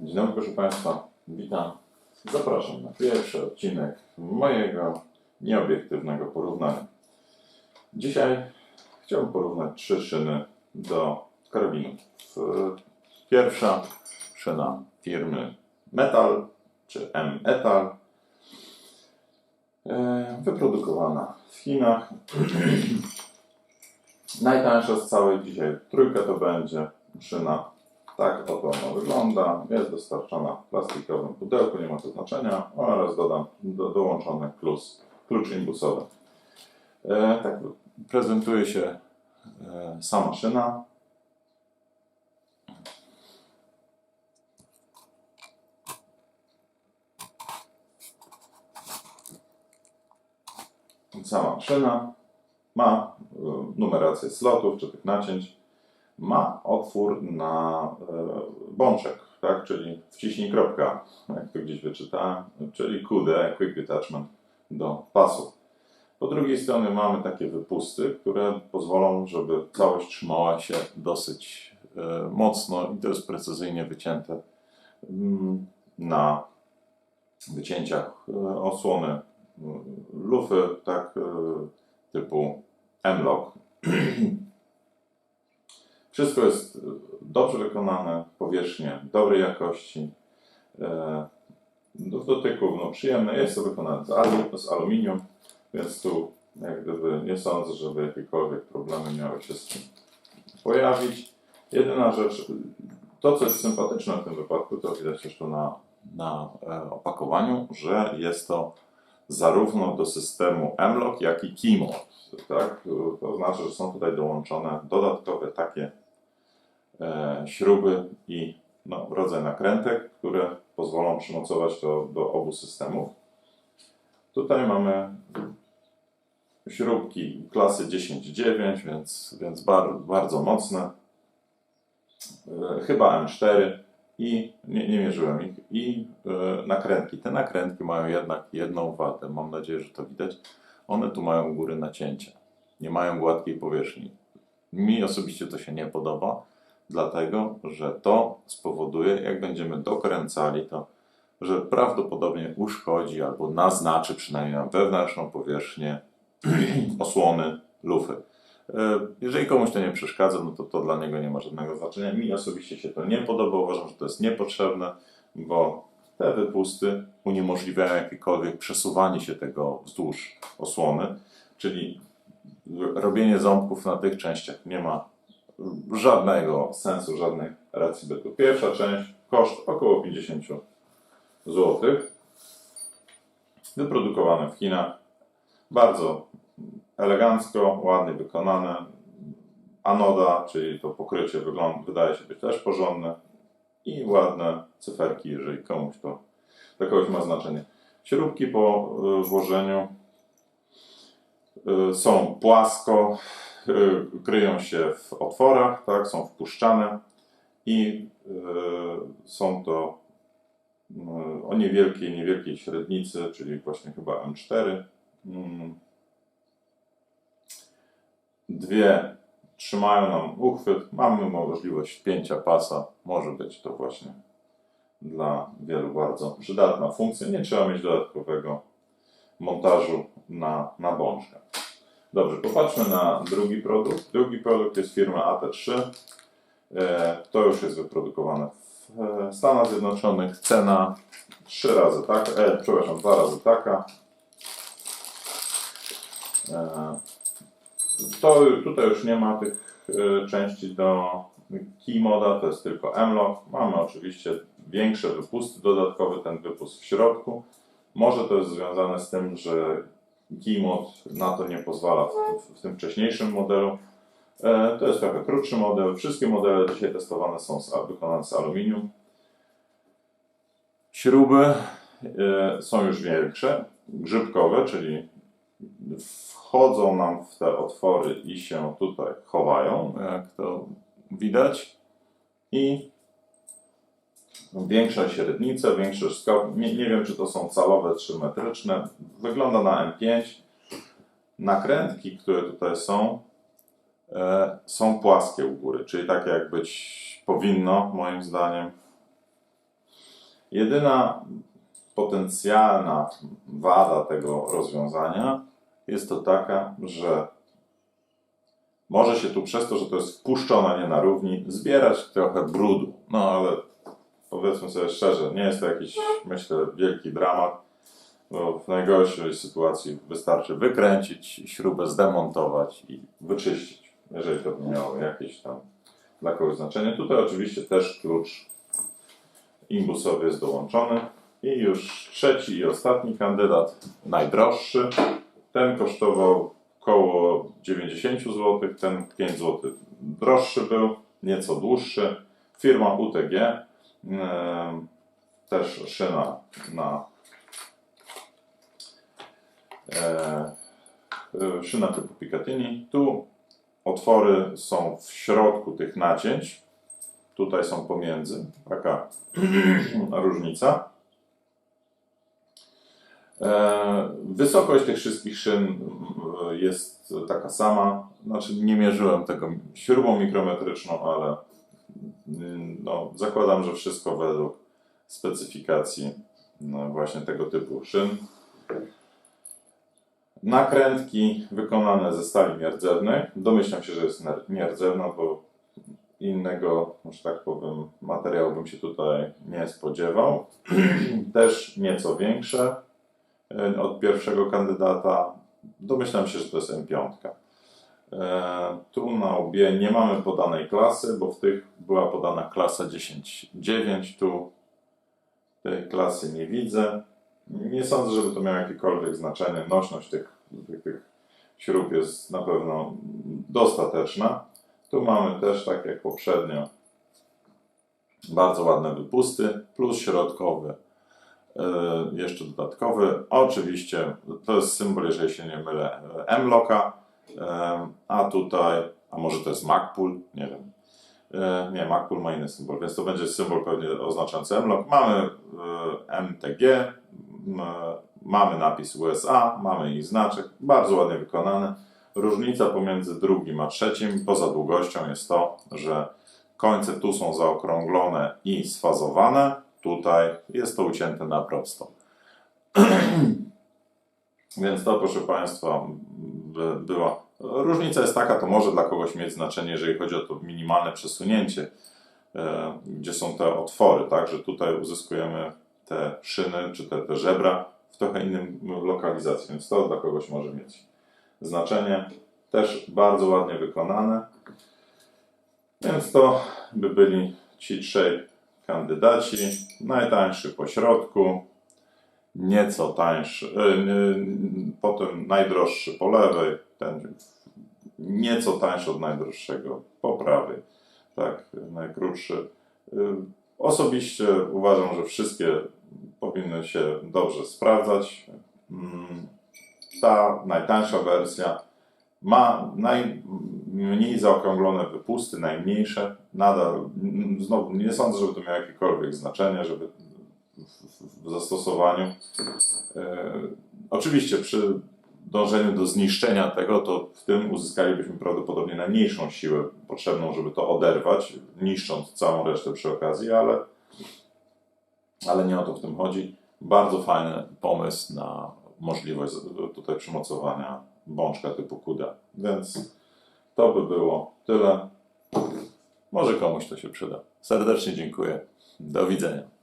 Dzień dobry proszę Państwa, witam. Zapraszam na pierwszy odcinek mojego nieobiektywnego porównania. Dzisiaj chciałbym porównać trzy szyny do karabinów. Pierwsza szyna firmy Metal czy M-Etal, e, wyprodukowana w Chinach. Najtańsza z całej dzisiaj trójka to będzie szyna tak oto ona wygląda. Jest dostarczana w plastikowym pudełku, nie ma to znaczenia. Oraz dodam do, dołączony plus, klucz imbusowy. E, tak prezentuje się e, sama szyna. Sama ma e, numerację slotów czy tych nacięć ma otwór na e, bączek, tak? czyli wciśnij kropka, jak to gdzieś wyczytałem, czyli QD, Quick Detachment do pasu. Po drugiej stronie mamy takie wypusty, które pozwolą, żeby całość trzymała się dosyć e, mocno i to jest precyzyjnie wycięte mm, na wycięciach e, osłony e, lufy, tak, typu M-Lock. Wszystko jest dobrze wykonane, powierzchnie dobrej jakości. E, Do dotyków no, przyjemne, jest to wykonane z, alu, z aluminium, więc tu jak gdyby nie sądzę, żeby jakiekolwiek problemy miały się z tym pojawić. Jedyna rzecz, to co jest sympatyczne w tym wypadku, to widać tu na, na e, opakowaniu, że jest to zarówno do systemu M-Lock, jak i Keymode. Tak? To znaczy, że są tutaj dołączone dodatkowe takie śruby i no, rodzaj nakrętek, które pozwolą przymocować to do obu systemów. Tutaj mamy śrubki klasy 10-9, więc, więc bar, bardzo mocne. E, chyba M4 i nie, nie mierzyłem ich. I e, nakrętki. Te nakrętki mają jednak jedną wadę. Mam nadzieję, że to widać. One tu mają u góry nacięcia. Nie mają gładkiej powierzchni. Mi osobiście to się nie podoba, dlatego że to spowoduje, jak będziemy dokręcali to, że prawdopodobnie uszkodzi albo naznaczy przynajmniej na wewnętrzną powierzchnię osłony lufy. E, Jeżeli komuś to nie przeszkadza, no to to dla niego nie ma żadnego znaczenia. Mi osobiście się to nie podoba, uważam, że to jest niepotrzebne, bo te wypusty uniemożliwiają jakiekolwiek przesuwanie się tego wzdłuż osłony, czyli robienie ząbków na tych częściach nie ma żadnego sensu, żadnej racji bytu. Pierwsza część, koszt około 50 zł. Wyprodukowane w Chinach. Bardzo elegancko, ładnie wykonane. Anoda, czyli to pokrycie wygląda, wydaje się być też porządne. I ładne cyferki, jeżeli komuś to dla kogoś ma znaczenie. Śrubki po y, włożeniu y, są płasko, kryją się w otworach, tak, są wpuszczane i y, są to y, o niewielkiej, niewielkiej średnicy, czyli właśnie chyba M4. Mm. Dwie trzymają nam uchwyt, mamy możliwość pięcia pasa, może być to właśnie dla wielu bardzo przydatna funkcja. Nie trzeba mieć dodatkowego montażu na, na bączkę. Dobrze, popatrzmy na drugi produkt. Drugi produkt jest firmy AT3. E, To już jest wyprodukowane w e, Stanach Zjednoczonych. Cena trzy razy taka, e, przepraszam, dwa razy taka. E, To tutaj już nie ma tych części do Keymoda, to jest tylko M-Lock. Mamy oczywiście większe wypusty dodatkowy, ten wypust w środku. Może to jest związane z tym, że Keymod na to nie pozwala w, w, w tym wcześniejszym modelu. E, to jest trochę krótszy model. Wszystkie modele dzisiaj testowane są z, wykonane z aluminium. Śruby e, są już większe, grzybkowe, czyli wchodzą nam w te otwory i się tutaj chowają, jak to widać. I większa średnica, większy skok. Nie, nie wiem, czy to są calowe czy metryczne. Wygląda na M5. Nakrętki, które tutaj są, e, są płaskie u góry, czyli tak jak być powinno, moim zdaniem. Jedyna potencjalna wada tego rozwiązania jest to taka, że może się tu przez to, że to jest wpuszczone nie na równi, zbierać trochę brudu. No ale powiedzmy sobie szczerze, nie jest to jakiś, myślę, wielki dramat, bo w najgorszej sytuacji wystarczy wykręcić, śrubę zdemontować i wyczyścić, jeżeli to miało jakieś tam dla kogoś znaczenie. Tutaj oczywiście też klucz imbusowy jest dołączony. I już trzeci i ostatni kandydat, najdroższy. Ten kosztował około 90 zł, ten 5 zł droższy był, nieco dłuższy. Firma UTG, też szyna na e, e, szyna typu Picatinny. Tu otwory są w środku tych nacięć. Tutaj są pomiędzy. Taka różnica. E, Wysokość tych wszystkich szyn jest taka sama. Znaczy, nie mierzyłem tego śrubą mikrometryczną, ale no, zakładam, że wszystko według specyfikacji no, właśnie tego typu szyn. Nakrętki wykonane ze stali nierdzewnej. Domyślam się, że jest nierdzewna, bo innego, że tak powiem, materiału bym się tutaj nie spodziewał. Też nieco większe e, od pierwszego kandydata. Domyślam się, że to jest M5. E, Tu na łbie nie mamy podanej klasy, bo w tych była podana klasa 10.9. Tu tej klasy nie widzę. Nie sądzę, żeby to miało jakiekolwiek znaczenie. Nośność tych, tych, tych śrub jest na pewno dostateczna. Tu mamy też, tak jak poprzednio, bardzo ładne wypusty, plus środkowy, yy, jeszcze dodatkowy. Oczywiście to jest symbol, jeżeli się nie mylę, M-Locka, yy, a tutaj, a może to jest MacPool, nie wiem. Yy, Nie, MacPool ma inny symbol, więc to będzie symbol pewnie oznaczający M-Lock. Mamy yy, MTG, mamy napis USA, mamy ich znaczek, bardzo ładnie wykonane. Różnica pomiędzy drugim a trzecim, poza długością, jest to, że końce tu są zaokrąglone i sfazowane. Tutaj jest to ucięte na prosto. Więc to, proszę Państwa, by, była. Różnica jest taka, to może dla kogoś mieć znaczenie, jeżeli chodzi o to minimalne przesunięcie, e, gdzie są te otwory, tak, że tutaj uzyskujemy te szyny czy te, te żebra w trochę innym lokalizacji, więc to dla kogoś może mieć znaczenie. Też bardzo ładnie wykonane. Więc to by byli ci trzej kandydaci. Najtańszy po środku, nieco tańszy, y, potem najdroższy po lewej, ten nieco tańszy od najdroższego po prawej. Tak, najkrótszy. Y, Osobiście uważam, że wszystkie powinny się dobrze sprawdzać. Mm, Ta najtańsza wersja ma najmniej zaokrąglone wypusty, najmniejsze. Nadal, mm, znowu, nie sądzę, żeby to miało jakiekolwiek znaczenie, żeby w, zastosowaniu. E, oczywiście przy dążeniu do zniszczenia tego, to w tym uzyskalibyśmy prawdopodobnie najmniejszą siłę potrzebną, żeby to oderwać, niszcząc całą resztę przy okazji, ale, ale nie o to w tym chodzi. Bardzo fajny pomysł na możliwość tutaj przymocowania bączka typu kuda. Więc to by było tyle. Może komuś to się przyda. Serdecznie dziękuję. Do widzenia.